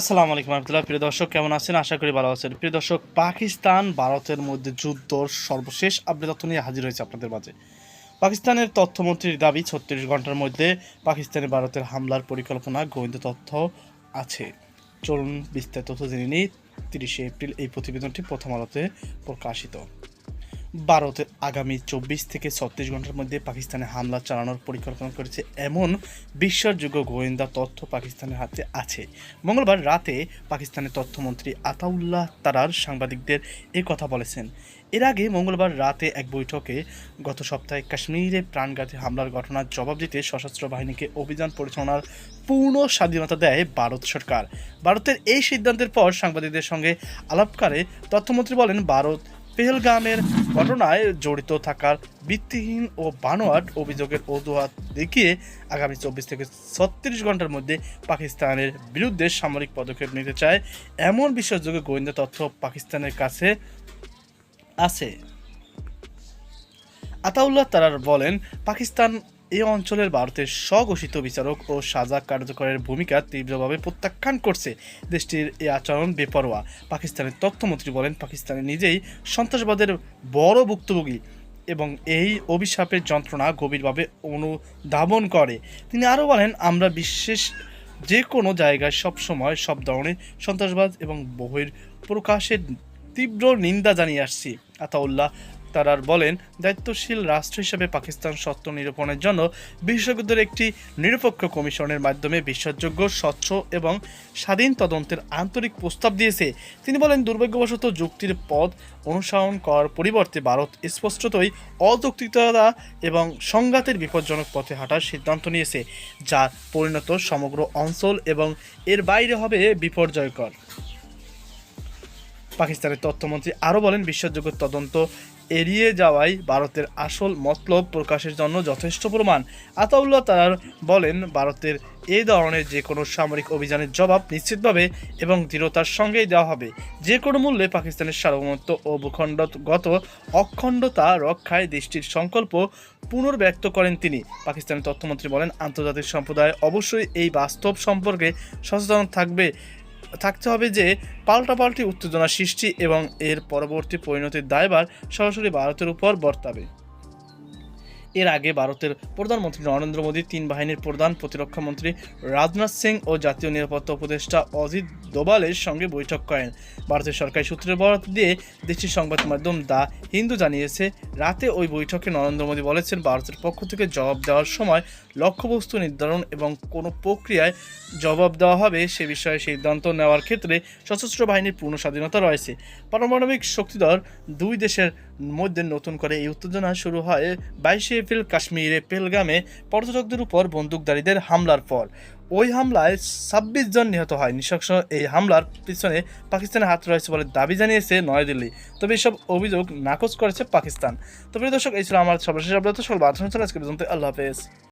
আসসালামু আলাইকুম রহমতুল্লাহ। প্রিয় দর্শক, কেমন আছেন? আশা করি ভালো আছেন। প্রিয় দর্শক, পাকিস্তান ভারতের মধ্যে যুদ্ধর সর্বশেষ আপডেট তথ্য নিয়ে হাজির হয়েছে আপনাদের মাঝে। পাকিস্তানের তথ্যমন্ত্রীর দাবি, ছত্রিশ ঘণ্টার মধ্যে পাকিস্তানে ভারতের হামলার পরিকল্পনা, গোয়েন্দা তথ্য আছে। চলুন বিস্তারিত তথ্য জেনে নিই। তিরিশে এপ্রিল এই প্রতিবেদনটি প্রথম আলোতে প্রকাশিত। ভারতের আগামী চব্বিশ থেকে ছত্রিশ ঘণ্টার মধ্যে পাকিস্তানে হামলা চালানোর পরিকল্পনা করেছে এমন বিশ্বাসযোগ্য গোয়েন্দা তথ্য পাকিস্তানের হাতে আছে। মঙ্গলবার রাতে পাকিস্তানের তথ্যমন্ত্রী আতাউল্লাহ তারার সাংবাদিকদের এ কথা বলেছেন। এর আগে মঙ্গলবার রাতে এক বৈঠকে গত সপ্তাহে কাশ্মীরে প্রাণঘাতী হামলার ঘটনার জবাব দিতে সশস্ত্র বাহিনীকে অভিযান পরিচালনার পূর্ণ স্বাধীনতা দেয় ভারত সরকার। ভারতের এই সিদ্ধান্তের পর সাংবাদিকদের সঙ্গে আলাপকারে তথ্যমন্ত্রী বলেন, ভারত পেহেলগামের ঘটনায় জড়িত থাকার ভিত্তিহীন ও বানোয়াট অভিযোগের অজুহাত দেখিয়ে আগামী চব্বিশ থেকে ছত্রিশ ঘণ্টার মধ্যে পাকিস্তানের বিরুদ্ধে সামরিক পদক্ষেপ নিতে চায় এমন বিশ্বাসযোগ্য গোয়েন্দা তথ্য পাকিস্তানের কাছে আছে। আতাউল্লাহ তারার বলেন, পাকিস্তান এই অঞ্চলের ভারতের স্বঘোষিত বিচারক ও সাজা কার্যকরের ভূমিকা তীব্রভাবে প্রত্যাখ্যান করছে দেশটির এই আচরণ বেপরোয়া। পাকিস্তানের তথ্যমন্ত্রী বলেন, পাকিস্তানে নিজেই সন্ত্রাসবাদের বড় ভুক্তভোগী এবং এই অভিশাপের যন্ত্রণা গভীরভাবে অনুধাবন করে। তিনি আরও বলেন, আমরা বিশেষ যে কোনো জায়গায় সবসময় সব ধরনের সন্ত্রাসবাদ এবং বহির প্রকাশের তীব্র নিন্দা জানিয়ে আসছি। আতাউল্লাহ তারার বলেন, দায়িত্বশীল রাষ্ট্র হিসেবে পাকিস্তান সত্য নিরূপণের জন্য বিশেষজ্ঞদের একটি নিরপেক্ষ কমিশনের মাধ্যমে বিশ্বাসযোগ্য, স্বচ্ছ এবং স্বাধীন তদন্তের আন্তরিক প্রস্তাব দিয়েছে। তিনি বলেন, দুর্ভাগ্যবশত যুক্তির পথ অনুসরণ করার পরিবর্তে ভারত স্পষ্টতই অযৌক্তিকতা এবং সংঘাতের বিপজ্জনক পথে হাঁটার সিদ্ধান্ত নিয়েছে যার পরিণত সমগ্র অঞ্চল এবং এর বাইরে হবে বিপর্যয়কর। পাকিস্তানের তথ্যমন্ত্রী আরও বলেন, বিশ্বাসযোগ্য তদন্ত এড়িয়ে যাওয়াই ভারতের আসল মতলব প্রকাশের জন্য যথেষ্ট প্রমাণ। আতাউল্লাহ তারার বলেন, ভারতের এই ধরনের যে কোনো সামরিক অভিযানের জবাব নিশ্চিতভাবে এবং দৃঢ়তার সঙ্গেই দেওয়া হবে। যে কোনো মূল্যে পাকিস্তানের সার্বভৌমত্ব ও ভূখণ্ডগত অখণ্ডতা রক্ষায় দেশটির সংকল্প পুনর্ব্যক্ত করেন তিনি। পাকিস্তানের তথ্যমন্ত্রী বলেন, আন্তর্জাতিক সম্প্রদায় অবশ্যই এই বাস্তব সম্পর্কে সচেতন থাকবে। থাকতে হবে যে পাল্টাপাল্টি উত্তেজনা সৃষ্টি এবং এর পরবর্তী পরিণতির দায়ভার সরাসরি ভারতের উপর বর্তাবে। এর আগে ভারতের প্রধানমন্ত্রী নরেন্দ্র মোদী, তিন বাহিনীর প্রধান প্রতিরক্ষা মন্ত্রী রাজনাথ সিং ও জাতীয় নিরাপত্তা উপদেষ্টা অজিত দোবালের সঙ্গে বৈঠক করেন। ভারতের সরকারি সূত্রের বরাত দিয়ে দেশটির সংবাদ মাধ্যম দা হিন্দু জানিয়েছে, রাতে ওই বৈঠকে নরেন্দ্র মোদী বলেছেন, ভারতের পক্ষ থেকে জবাব দেওয়ার সময় লক্ষ্যবস্তু নির্ধারণ এবং কোনো প্রক্রিয়ায় জবাব দেওয়া হবে সে বিষয়ে সিদ্ধান্ত নেওয়ার ক্ষেত্রে সশস্ত্র বাহিনীর পূর্ণ স্বাধীনতা রয়েছে। পারমাণবিক শক্তিধর দুই দেশের মধ্যে নতুন করে এই উত্তেজনা শুরু হয় বাইশে এপ্রিল কাশ্মীরে পেলগামে পর্যটকদের উপর বন্দুকধারীদের হামলার পর। ওই হামলায় ছাব্বিশ জন নিহত হয়। নৃশংস এই হামলার পিছনে পাকিস্তানের হাত রয়েছে বলে দাবি জানিয়েছে নয়াদিল্লি। তবে এসব অভিযোগ নাকচ করেছে পাকিস্তান। তবে দর্শক, এই ছিল আমার সর্বশেষ আপডেট। সকল বাদ আজকে পর্যন্ত। আল্লাহ হাফেজ।